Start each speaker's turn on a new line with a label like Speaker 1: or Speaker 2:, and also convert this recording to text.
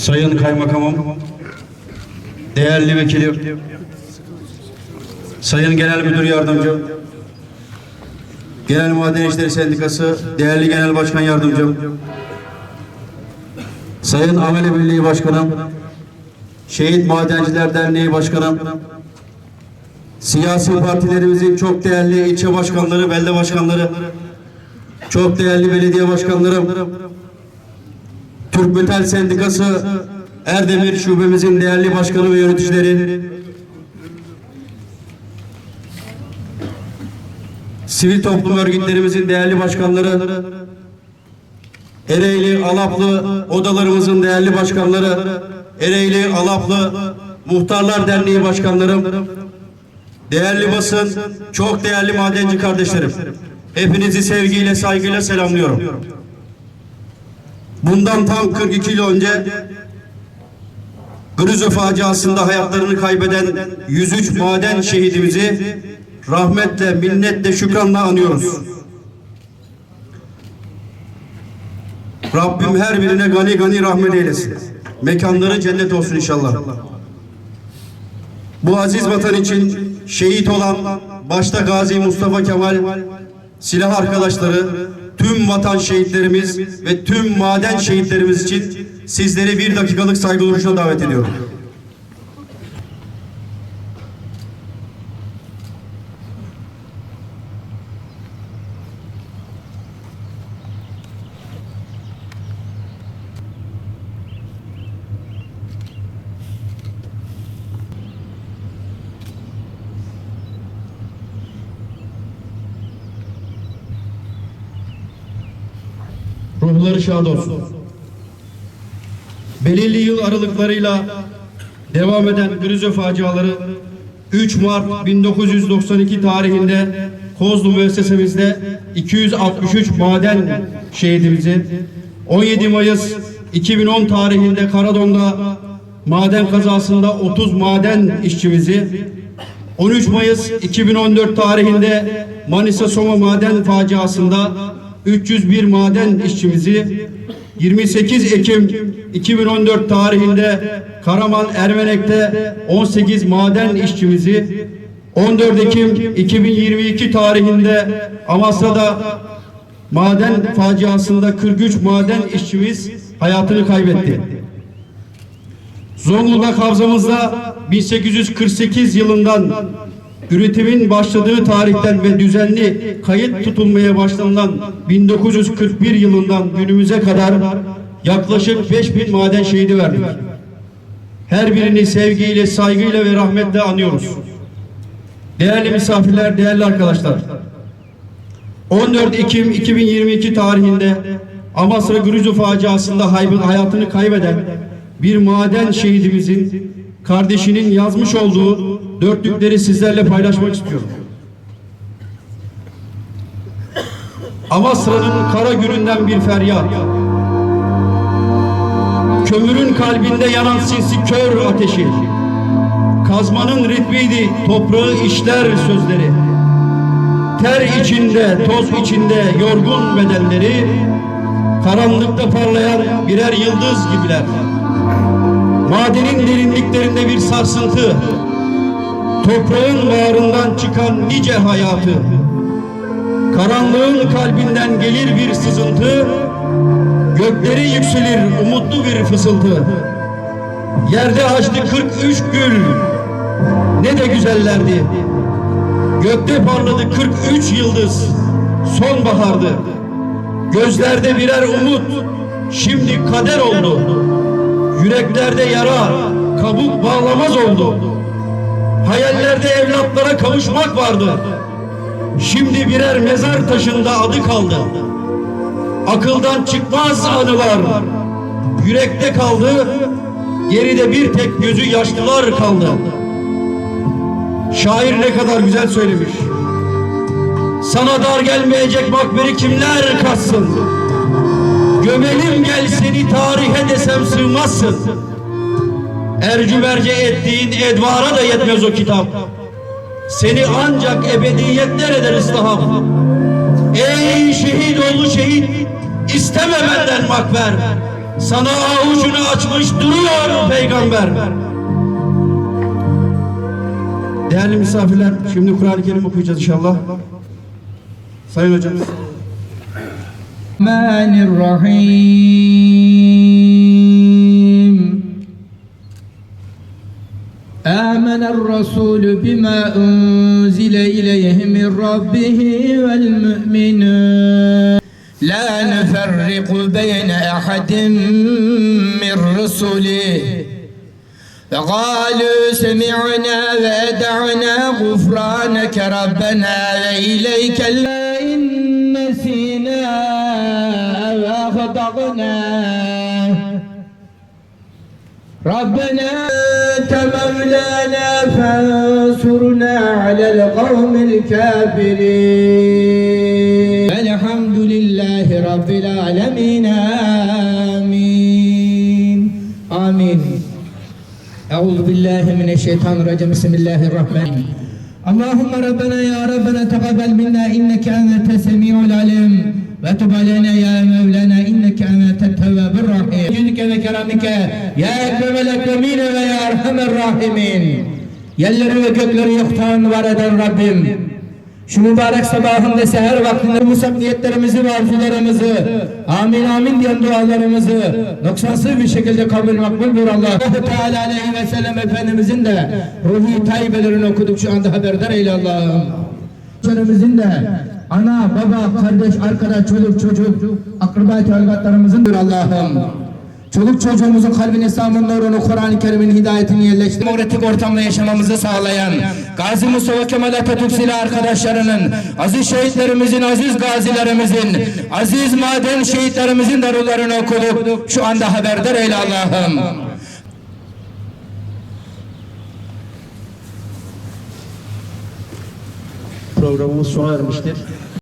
Speaker 1: Sayın Kaymakamım, değerli vekilim, Sayın Genel Müdür Yardımcım, Genel Maden İşleri Sendikası, değerli Genel Başkan Yardımcım, Sayın Amele Birliği Başkanım, Şehit Madenciler Derneği Başkanım, siyasi partilerimizin çok değerli ilçe başkanları, belde başkanları, çok değerli belediye başkanlarım, Türk Metal Sendikası Erdemir Şubemizin değerli başkanı ve yöneticileri, sivil toplum örgütlerimizin değerli başkanları, Ereğli, Alaplı odalarımızın değerli başkanları, Ereğli, Alaplı Muhtarlar Derneği başkanlarım, değerli basın, çok değerli madenci kardeşlerim, hepinizi sevgiyle, saygıyla selamlıyorum. Bundan tam 42 yıl önce Grüzo faciasında hayatlarını kaybeden 103 maden şehidimizi rahmetle, minnetle, şükranla anıyoruz. Rabbim her birine gani gani rahmet eylesin. Mekanları cennet olsun inşallah. Bu aziz vatan için şehit olan başta Gazi Mustafa Kemal, silah arkadaşları, tüm vatan şehitlerimiz ve tüm maden şehitlerimiz için sizleri bir dakikalık saygı duruşuna davet ediyorum. Ruhları şad olsun. Belirli yıl aralıklarıyla devam eden Grizo faciaları 3 Mart 1992 tarihinde Kozlu müessesemizde 263 maden şehidimizi 17 Mayıs 2010 tarihinde Karadon'da maden kazasında 30 maden işçimizi 13 Mayıs 2014 tarihinde Manisa Soma maden faciasında 301 maden işçimizi 28 Ekim 2014 tarihinde Karaman Ermenek'te 18 maden işçimizi 14 Ekim 2022 tarihinde Amasra'da maden faciasında 43 maden işçimiz hayatını kaybetti. Zonguldak Havzamızda 1848 yılından üretimin başladığı tarihten ve düzenli kayıt tutulmaya başlanılan 1941 yılından günümüze kadar yaklaşık 5000 maden şehidi verdik. Her birini sevgiyle, saygıyla ve rahmetle anıyoruz. Değerli misafirler, değerli arkadaşlar. 14 Ekim 2022 tarihinde Amasra Gruzu faciasında hayatını kaybeden bir maden şehidimizin kardeşinin yazmış olduğu dörtlükleri sizlerle paylaşmak istiyorum. Amasra'nın kara gününden bir feryat. Kömürün kalbinde yanan sinsi kör ateşi. Kazmanın ritmiydi toprağı işler sözleri. Ter içinde, toz içinde yorgun bedenleri, karanlıkta parlayan birer yıldız gibiler. Madenin derinliklerinde bir sarsıntı, toprağın bağrından çıkan nice hayatı, karanlığın kalbinden gelir bir sızıntı, gökleri yükselir umutlu bir fısıltı. Yerde açtı 43 gül, ne de güzellerdi. Gökte parladı 43 yıldız, sonbahardı. Gözlerde birer umut, şimdi kader oldu. Yüreklerde yara, kabuk bağlamaz oldu. Hayallerde evlatlara kavuşmak vardı. Şimdi birer mezar taşında adı kaldı. Akıldan çıkmaz anılar. Yürekte kaldı. Geride bir tek gözü yaşlılar kaldı. Şair ne kadar güzel söylemiş. Sana dar gelmeyecek makberi kimler katsın? Gömelim gel seni tarihe desem sığmazsın. Ercümerce ettiğin edvara da yetmez o kitap. Seni ancak ebediyetler eder ıslahap. Ey şehit oğlu şehit, isteme benden makber. sana avucunu açmış duruyor peygamber. Değerli misafirler, şimdi Kur'an-ı Kerim okuyacağız inşallah. Sayın hocamız.
Speaker 2: الرحمن الرحيم. آمن الرسول بما أنزل إليه من ربه والمؤمنون. لا نفرق بين أحد من رسله. فقالوا سمعنا وأدعنا غفرانك ربنا وإليك ال- أخطأنا ربنا أنت مولانا فانصرنا على القوم الكافرين الحمد لله رب العالمين آمين آمين أعوذ بالله من الشيطان الرجيم بسم الله الرحمن الرحيم اللهم ربنا يا ربنا تقبل منا إنك أنت السميع العليم ve tubalene ya Mevlana inneke emeten tevvabir rahim. Yüzüke ve keramike ya ekremel ekremine ve ya erhamer rahimin. Yerleri ve gökleri yoktan var eden Rabbim. Şu mübarek sabahında seher vaktinde musak niyetlerimizi ve arzularımızı amin amin diyen dualarımızı noksansız bir şekilde kabul makbuldur Allah. Allahu Teala aleyhi ve sellem Efendimizin de ruhi tayyibelerini okuduk şu anda haberdar eyle Allah'ım. Efendimizin de ana, baba, kardeş, arkadaş, çocuk, çocuk, akraba tealgatlarımızın Allah'ım. Çoluk çocuğumuzun kalbine İslam'ın nurunu, Kur'an-ı Kerim'in hidayetini yerleştirip demokratik ortamda yaşamamızı sağlayan Gazi Mustafa Kemal Atatürk silah arkadaşlarının, aziz şehitlerimizin, aziz gazilerimizin, aziz maden şehitlerimizin darularını okuduk. Şu anda haberdar eyle Allah'ım.
Speaker 1: Programımız sona ermiştir.